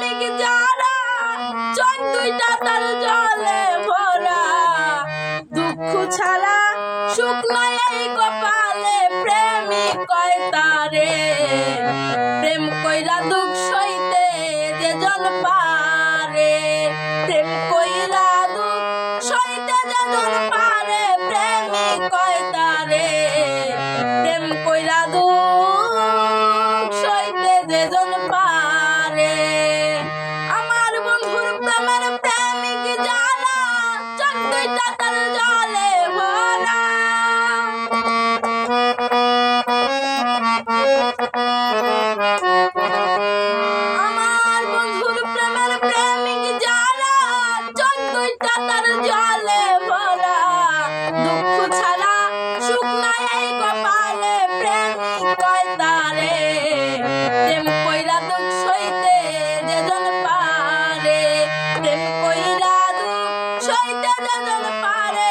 লেগে যায় কাতার জলে ভরা। দুঃখ ছাড়া সুখ নাই এই কপালে, প্রেমিক কয় তারে। প্রেম কইরা দুঃখ সইতে যেজন পারে। প্রেম কইরা দুঃখ সইতে যেজন পারে।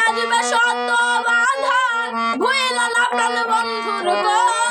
আজিবে সত্য বাঁধন ভুইলা না প্রাণ বন্ধুর পর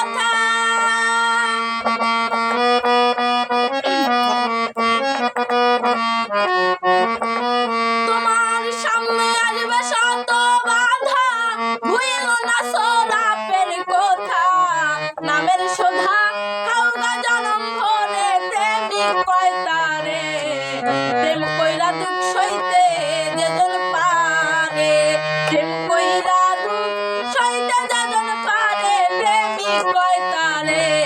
শঙ্কয় তালে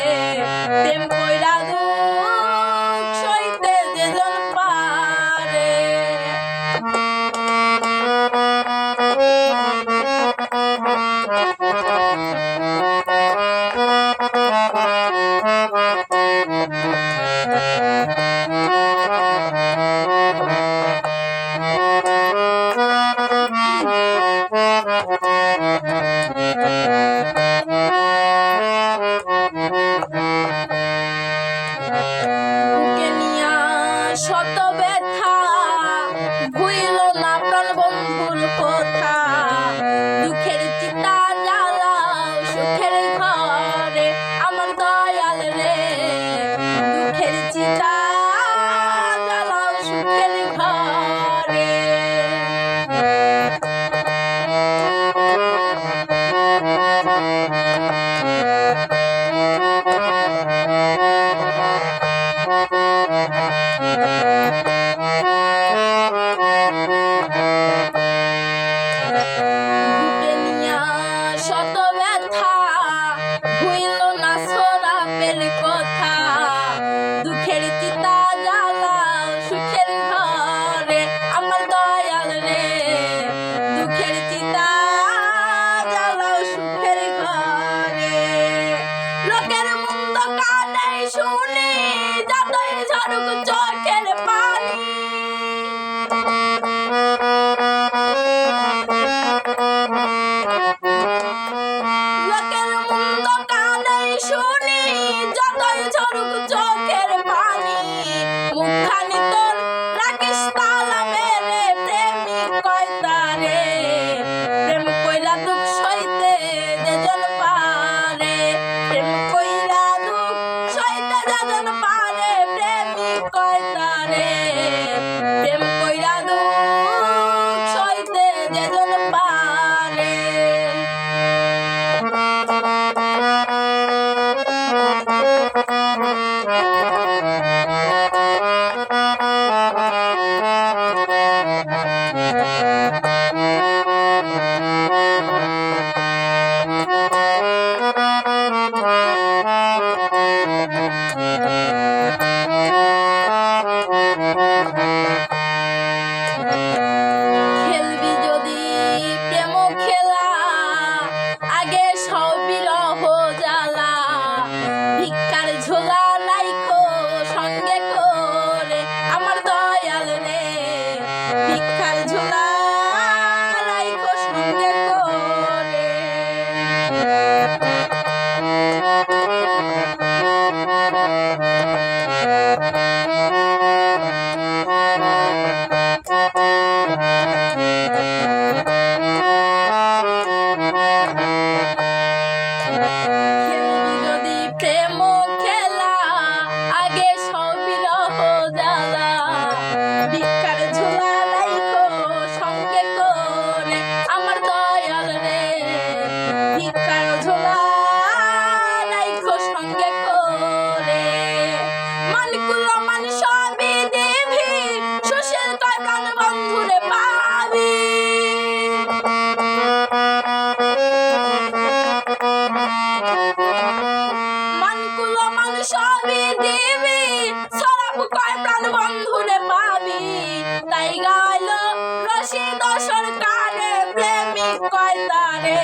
Música দিবি? সরব কয় প্রাণ বন্ধুরে পাবি? তাই গাইল রশিদ সরকারে প্রেমিক কয় তারে।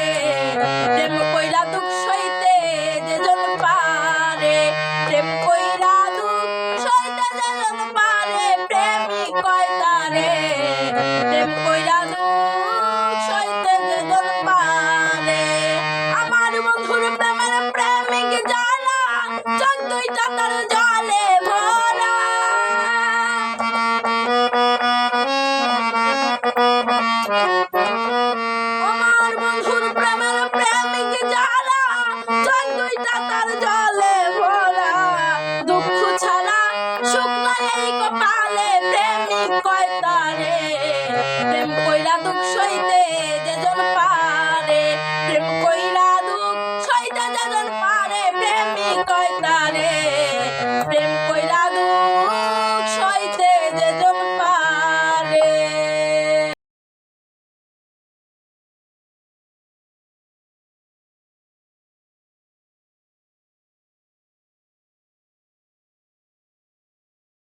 চোদ্দই টাকার জলে ভরা। আমার বন্ধুর প্রেমের প্রেমিক যারা চোদ্দই টাকার জলে ভরা। দুঃখ ছাড়া সুখ নাই এই কপালে, প্রেমিক কয় তারে? প্রেম কইরা